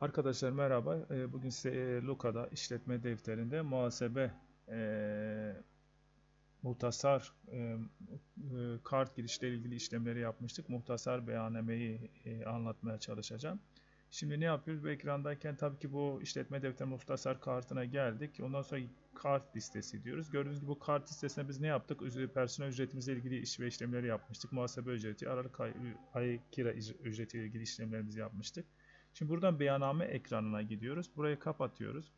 Arkadaşlar merhaba. Ee, Bugün size e, Luka'da işletme defterinde muhasebe e, muhtasar e, e, kart girişleri ilgili işlemleri yapmıştık. Muhtasar beyannameyi e, anlatmaya çalışacağım. Şimdi ne yapıyoruz? Bu ekrandayken tabii ki bu işletme defteri muhtasar kartına geldik. Ondan sonra kart listesi diyoruz. Gördüğünüz gibi bu kart listesine biz ne yaptık? Personel ücretimizle ilgili iş ve işlemleri yapmıştık. Muhasebe ücreti, aralık ay, ay kira ücreti ile ilgili işlemlerimizi yapmıştık. Şimdi buradan beyanname ekranına gidiyoruz. Burayı kapatıyoruz.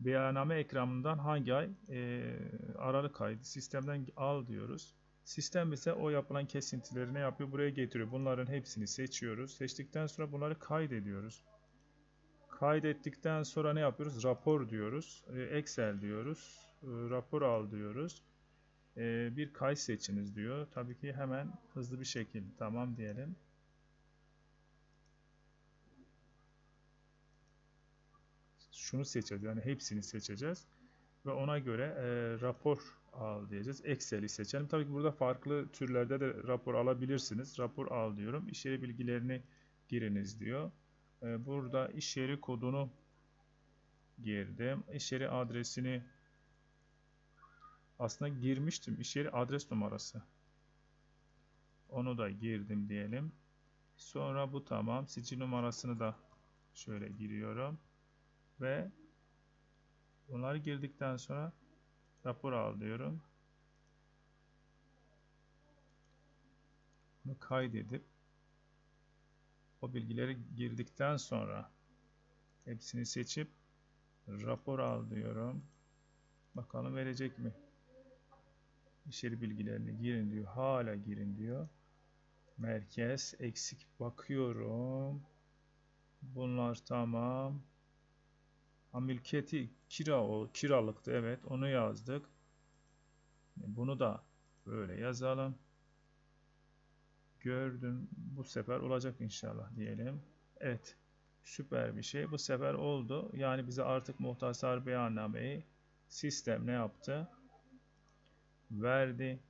Beyanname ekranından hangi ay? Ee, Aralık ayı. Sistemden al diyoruz. Sistem ise o yapılan kesintileri ne yapıyor? Buraya getiriyor. Bunların hepsini seçiyoruz. Seçtikten sonra bunları kaydediyoruz. Kaydettikten sonra ne yapıyoruz? Rapor diyoruz. Ee, Excel diyoruz. Ee, rapor al diyoruz. Bir kay seçiniz diyor. Tabii ki hemen hızlı bir şekilde tamam diyelim. Şunu seçeceğiz. Yani hepsini seçeceğiz. Ve ona göre e, rapor al diyeceğiz. Excel'i seçelim. Tabii ki burada farklı türlerde de rapor alabilirsiniz. Rapor al diyorum. İş yeri bilgilerini giriniz diyor. E, burada iş yeri kodunu girdim. İş yeri adresini aslında girmiştim. İş yeri adres numarası. Onu da girdim diyelim. Sonra bu tamam. Sicil numarasını da şöyle giriyorum ve bunları girdikten sonra rapor al diyorum. Bunu kaydedip o bilgileri girdikten sonra hepsini seçip rapor al diyorum. Bakalım verecek mi? İçeri bilgilerini girin diyor. Hala girin diyor. Merkez eksik bakıyorum. Bunlar tamam. Ha, mülkiyeti kira o kiralıktı evet onu yazdık. Bunu da böyle yazalım. Gördüm bu sefer olacak inşallah diyelim. Evet süper bir şey bu sefer oldu. Yani bize artık muhtasar beyannameyi sistem ne yaptı? Verdi.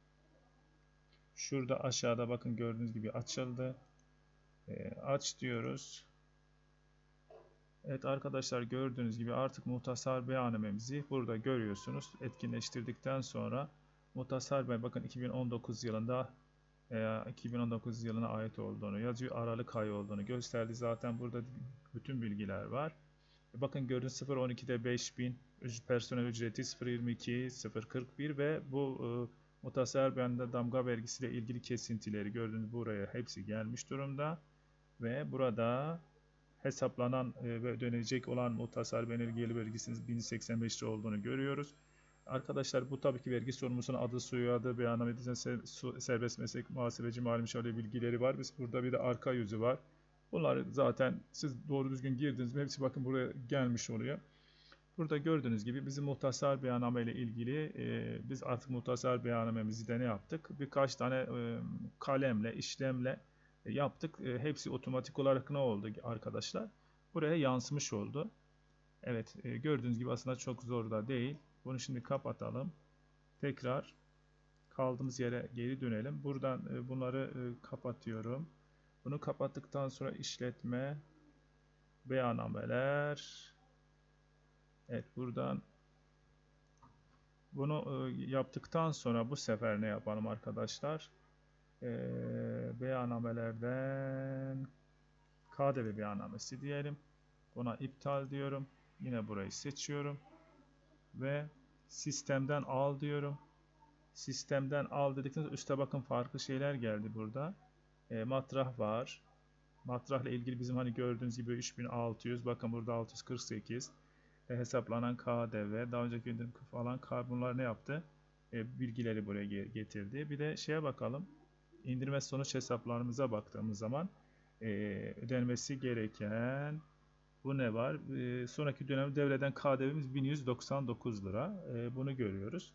Şurada aşağıda bakın gördüğünüz gibi açıldı. E, aç diyoruz. Evet arkadaşlar gördüğünüz gibi artık muhtasar beyannamemizi burada görüyorsunuz. Etkinleştirdikten sonra muhtasar bey bakın 2019 yılında e, 2019 yılına ait olduğunu yazıyor. Aralık ayı olduğunu gösterdi. Zaten burada bütün bilgiler var. E, bakın gördüğünüz 0.12'de 5000 personel ücreti 0.22 0.41 ve bu e, muhtasar beyanda damga vergisiyle ilgili kesintileri gördüğünüz buraya hepsi gelmiş durumda. Ve burada hesaplanan e, ve ödenecek olan muhtasar belirgeli vergisinin 1085 lira olduğunu görüyoruz. Arkadaşlar bu tabii ki vergi sorumlusunun adı, soyadı, beyanname serbest meslek, muhasebeci, mali müşavir bilgileri var. Biz burada bir de arka yüzü var. Bunlar zaten siz doğru düzgün girdiniz mi hepsi bakın buraya gelmiş oluyor. Burada gördüğünüz gibi bizim muhtasar beyanname ile ilgili e, biz artık muhtasar beyannamemizi de ne yaptık? Birkaç tane e, kalemle, işlemle yaptık. E, hepsi otomatik olarak ne oldu arkadaşlar? Buraya yansımış oldu. Evet e, gördüğünüz gibi aslında çok zor da değil. Bunu şimdi kapatalım. Tekrar kaldığımız yere geri dönelim. Buradan bunları kapatıyorum. Bunu kapattıktan sonra işletme beyannameler Evet buradan bunu yaptıktan sonra bu sefer ne yapalım arkadaşlar? E, beyannamelerden KDV beyannamesi diyelim. Buna iptal diyorum. Yine burayı seçiyorum. Ve sistemden al diyorum. Sistemden al dedikten sonra üstte bakın farklı şeyler geldi burada. E, matrah var. Matrahla ilgili bizim hani gördüğünüz gibi 3600. Bakın burada 648. E, hesaplanan KDV. Daha önceki indirim falan bunlar ne yaptı? E, bilgileri buraya getirdi. Bir de şeye bakalım indirme sonuç hesaplarımıza baktığımız zaman e, ödenmesi gereken bu ne var? E, sonraki dönem devreden KDV'miz 1199 lira. E, bunu görüyoruz.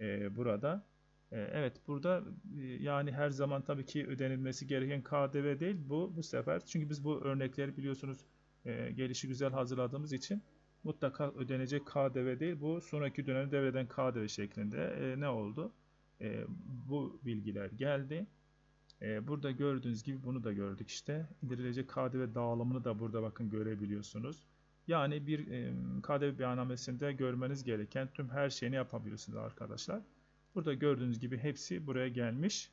E, burada. E, evet burada e, yani her zaman tabii ki ödenilmesi gereken KDV değil bu bu sefer. Çünkü biz bu örnekleri biliyorsunuz e, gelişi güzel hazırladığımız için mutlaka ödenecek KDV değil bu sonraki dönem devreden KDV şeklinde e, ne oldu? E, bu bilgiler geldi. E, burada gördüğünüz gibi bunu da gördük işte. İndirilecek KDV dağılımını da burada bakın görebiliyorsunuz. Yani bir e, KDV beyannamesinde görmeniz gereken tüm her şeyini yapabiliyorsunuz arkadaşlar. Burada gördüğünüz gibi hepsi buraya gelmiş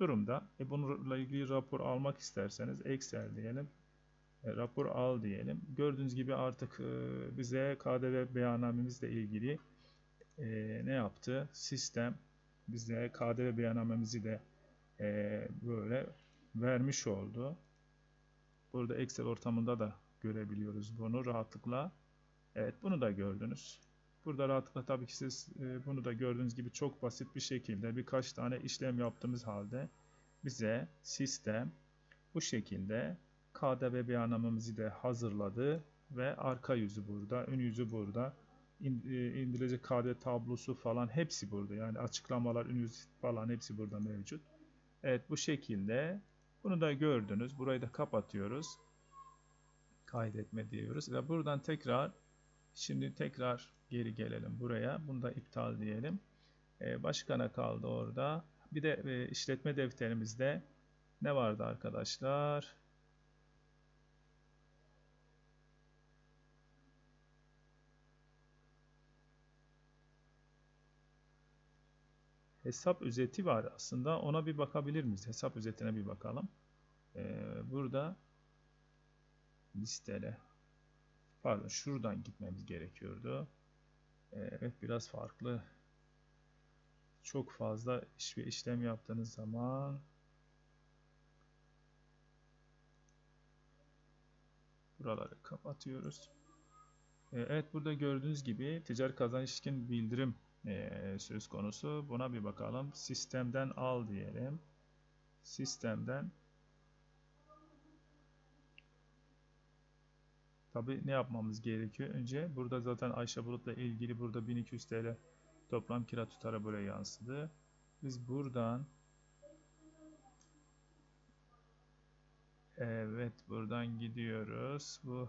durumda. E, bununla ilgili rapor almak isterseniz Excel diyelim. E, rapor al diyelim. Gördüğünüz gibi artık e, bize KDV beyannamemizle ilgili e, ne yaptı? Sistem bize KDV beyannamemizi de e, böyle vermiş oldu. Burada Excel ortamında da görebiliyoruz bunu rahatlıkla. Evet bunu da gördünüz. Burada rahatlıkla tabii ki siz e, bunu da gördüğünüz gibi çok basit bir şekilde birkaç tane işlem yaptığımız halde bize sistem bu şekilde KDV beyannamemizi de hazırladı ve arka yüzü burada, ön yüzü burada. E, indirilecek KDV tablosu falan hepsi burada. Yani açıklamalar, yüz falan hepsi burada mevcut. Evet bu şekilde. Bunu da gördünüz. Burayı da kapatıyoruz. Kaydetme diyoruz. Ve buradan tekrar şimdi tekrar geri gelelim buraya. Bunu da iptal diyelim. Ee, başka ne kaldı orada? Bir de e, işletme defterimizde ne vardı arkadaşlar? Hesap özeti var aslında. Ona bir bakabilir miyiz? Hesap özetine bir bakalım. Ee, burada listele pardon şuradan gitmemiz gerekiyordu. Ee, evet biraz farklı. Çok fazla iş ve işlem yaptığınız zaman buraları kapatıyoruz. Ee, evet burada gördüğünüz gibi ticari kazanç ilişkin bildirim e, söz konusu. Buna bir bakalım. Sistemden al diyelim. Sistemden Tabi ne yapmamız gerekiyor? Önce burada zaten Ayşe Bulut'la ilgili burada 1200 TL toplam kira tutarı buraya yansıdı. Biz buradan Evet buradan gidiyoruz. Bu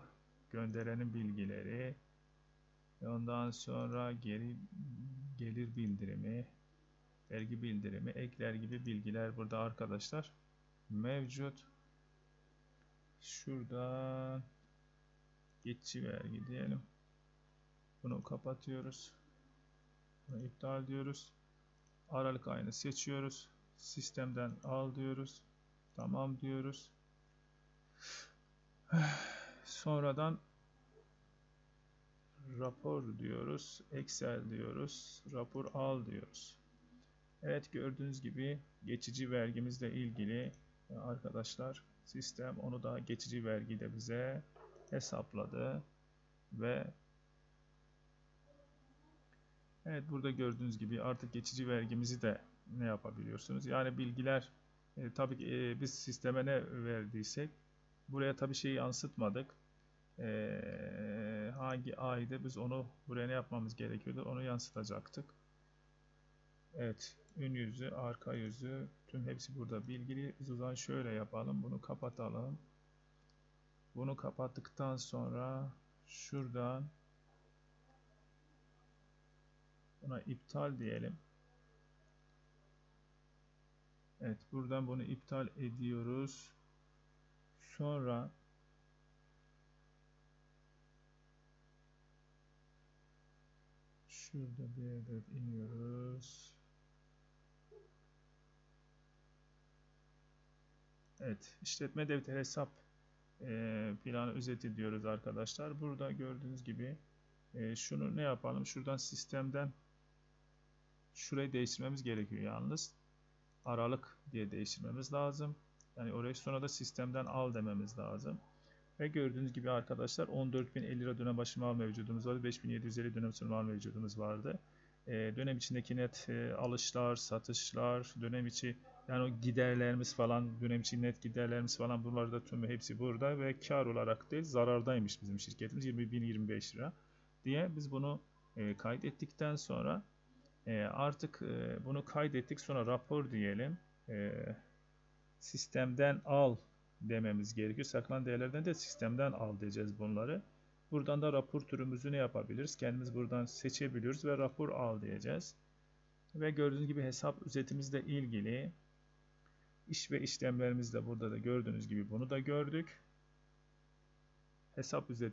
gönderenin bilgileri Ondan sonra geri gelir bildirimi, vergi bildirimi, ekler gibi bilgiler burada arkadaşlar mevcut. Şuradan geçici vergi diyelim. Bunu kapatıyoruz. Bunu iptal diyoruz. Aralık ayını seçiyoruz. Sistemden al diyoruz. Tamam diyoruz. Sonradan rapor diyoruz. Excel diyoruz. Rapor al diyoruz. Evet gördüğünüz gibi geçici vergimizle ilgili e, arkadaşlar sistem onu da geçici vergiyle bize hesapladı ve Evet burada gördüğünüz gibi artık geçici vergimizi de ne yapabiliyorsunuz? Yani bilgiler e, tabii ki e, biz sisteme ne verdiysek buraya tabii şeyi yansıtmadık e, hangi ayda biz onu buraya ne yapmamız gerekiyordu onu yansıtacaktık. Evet ön yüzü arka yüzü tüm hepsi burada bilgili. Biz o zaman şöyle yapalım bunu kapatalım. Bunu kapattıktan sonra şuradan buna iptal diyelim. Evet buradan bunu iptal ediyoruz. Sonra Şurada bir yerde iniyoruz. Evet, işletme defteri hesap e, planı özeti diyoruz arkadaşlar. Burada gördüğünüz gibi e, şunu ne yapalım? Şuradan sistemden şurayı değiştirmemiz gerekiyor yalnız. Aralık diye değiştirmemiz lazım. Yani orayı sonra da sistemden al dememiz lazım. Ve gördüğünüz gibi arkadaşlar 14.050 lira dönem başı mal mevcudumuz vardı. 5.750 dönem sonu mal mevcudumuz vardı. E, dönem içindeki net e, alışlar, satışlar, dönem içi yani o giderlerimiz falan, dönem içi net giderlerimiz falan bunlar da tüm hepsi burada ve kar olarak değil zarardaymış bizim şirketimiz 20.025 lira diye biz bunu e, kaydettikten sonra e, artık e, bunu kaydettik sonra rapor diyelim. E, sistemden al dememiz gerekiyor. Saklanan değerlerden de sistemden al diyeceğiz bunları. Buradan da rapor türümüzü ne yapabiliriz? Kendimiz buradan seçebiliyoruz ve rapor al diyeceğiz. Ve gördüğünüz gibi hesap özetimizle ilgili İş ve işlemlerimiz de burada da gördüğünüz gibi bunu da gördük. Hesap üzeri